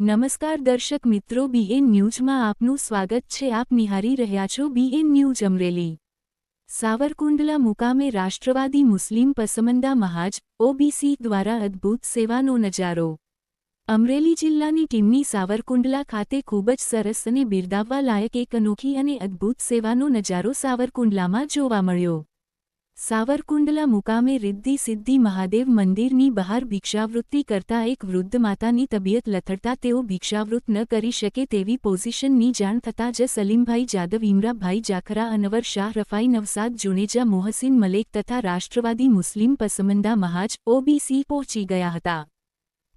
નમસ્કાર દર્શક મિત્રો બીએન ન્યૂઝમાં આપનું સ્વાગત છે. આપ નિહારી રહ્યા છો બીએન ન્યૂઝ અમરેલી. સાવરકુંડલા મુકામે રાષ્ટ્રવાદી મુસ્લિમ પસમંદા મહાજ ઓબીસી દ્વારા અદ્ભુત સેવાનો નજારો. અમરેલી જિલ્લાની ટીમની સાવરકુંડલા ખાતે ખૂબ જ સરસ અને બિરદાવવા લાયક એક અનોખી અને અદ્ભુત સેવાનો નજારો સાવરકુંડલામાં જોવા મળ્યો. સાવરકુંડલા મુકામે રિદ્ધિ સિદ્ધિ મહાદેવ મંદિરની બહાર ભિક્ષાવૃત્તિ કરતા એક વૃદ્ધ માતાની તબિયત લથડતા તેઓ ભિક્ષાવૃત્ત ન કરી શકે તેવી પોઝિશનની જાણ થતાં જ સલીમભાઈ જાદવ ઇમરાભાઈ જાખરા, અનવર શાહ, રફાઈ નવસાદ, જુનેજા મોહસિન મલેક તથા રાષ્ટ્રવાદી મુસ્લિમ પસમંદા મહાજ ઓબીસી પહોંચી ગયા હતા.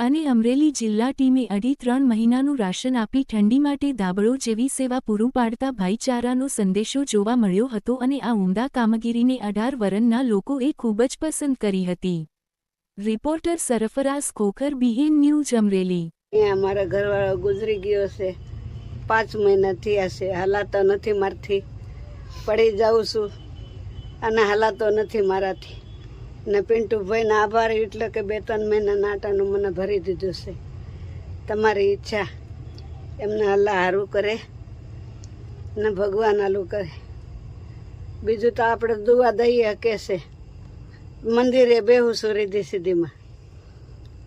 અને અમરેલી જિલ્લા ટીમે અઢી ત્રણ મહિનાનું રાશન આપી ઠંડી માટે દાબળો જેવી સેવા પૂરું પાડતા ભાઈચારાનો સંદેશો જોવા મળ્યો હતો અને આ ઉમદા કામગીરીને અઢાર વરણના લોકોએ ખૂબ જ પસંદ કરી હતી. Reporter Sarfaraz Khokhar BN news, Amreli. અમારા ઘરવાળો ગુજરી ગયો છે. પાંચ મહિનાથી હશે હલાતો નથી મારથી પડી જાઉં છું અને હલાતો નથી મારાથી. ને પિન્ટુભાઈને આભાર એટલે કે બે ત્રણ મહિના નાટાનું મને ભરી દીધું છે. તમારી ઈચ્છા એમને અલ્લાહ હારું કરે ને ભગવાન હાલું કરે. બીજું તો આપણે દુવા દઈએ કે છે, મંદિરે બેહું છું રીધી સીધીમાં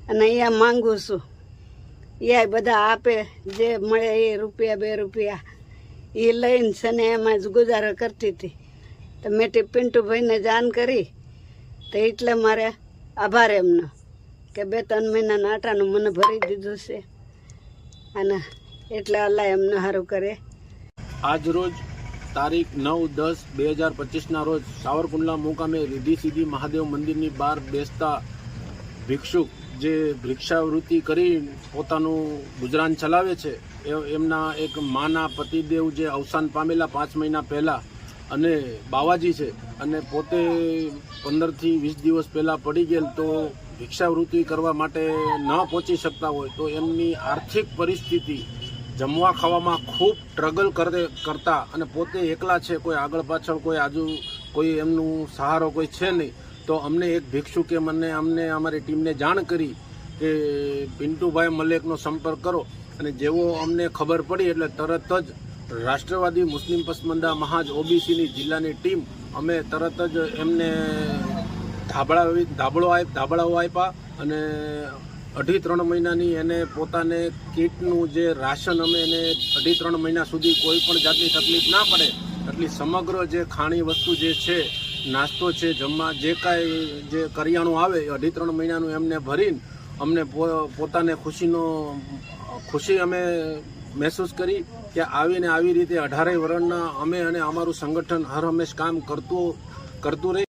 અને અહીંયા માંગુ છું, યાય બધા આપે જે મળે એ રૂપિયા બે રૂપિયા એ લઈને છે ને એમાં જ ગુજારો કરતી હતી. તો મેં તે પિન્ટુભાઈને જાણ કરી તો એટલે મારે આભાર એમનો કે બે ત્રણ મહિનાના આટાનું મને ભરી દીધું છે. અને એટલે અલ્લાહ એમને સારું કરે. આજ રોજ તારીખ નવ દસ બે હજાર પચીસના રોજ સાવરકુંડલા મુકામે રીધી સીધી મહાદેવ મંદિરની બહાર બેસતા ભિક્ષુક જે ભિક્ષાવૃત્તિ કરી પોતાનું ગુજરાન ચલાવે છે એમના એક માના પતિદેવ જે અવસાન પામેલા પાંચ મહિના પહેલાં અને બાવાજી છે અને પોતે પંદરથી વીસ દિવસ પહેલાં પડી ગયેલ તો ભિક્ષાવૃત્તિ કરવા માટે ન પહોંચી શકતા હોય તો એમની આર્થિક પરિસ્થિતિ જમવા ખાવામાં ખૂબ સ્ટ્રગલ કરે કરતા અને પોતે એકલા છે, કોઈ આગળ પાછળ, કોઈ આજુ, કોઈ એમનું સહારો કોઈ છે નહીં, તો અમને એક ભિક્ષુકે મને, અમને, અમારી ટીમને જાણ કરી કે પિન્ટુભાઈ મલેકનો સંપર્ક કરો. અને જેવો અમને ખબર પડી એટલે તરત જ રાષ્ટ્રવાદી મુસ્લિમ પસમંદા મહાજ ઓબીસીની જિલ્લાની ટીમ અમે તરત જ એમને ધાબળા ધાબળો ધાબળાઓ આપ્યા અને અઢી ત્રણ મહિનાની એને પોતાને કીટનું જે રાશન અમે એને અઢી ત્રણ મહિના સુધી કોઈ પણ જાતની તકલીફ ના પડે, એટલી સમગ્ર જે ખાણી વસ્તુ જે છે, નાસ્તો છે, જમવા, જે કાંઈ જે કરિયાણું આવે એ અઢી ત્રણ મહિનાનું એમને ભરીને અમને પોતાને ખુશીનો, ખુશી અમે મહેસૂસ કરી કે આવીને આવી રીતે અઢારેય વર્ણના અમે અને અમારું સંગઠન હર હંમેશ કામ કરતું કરતું રહી.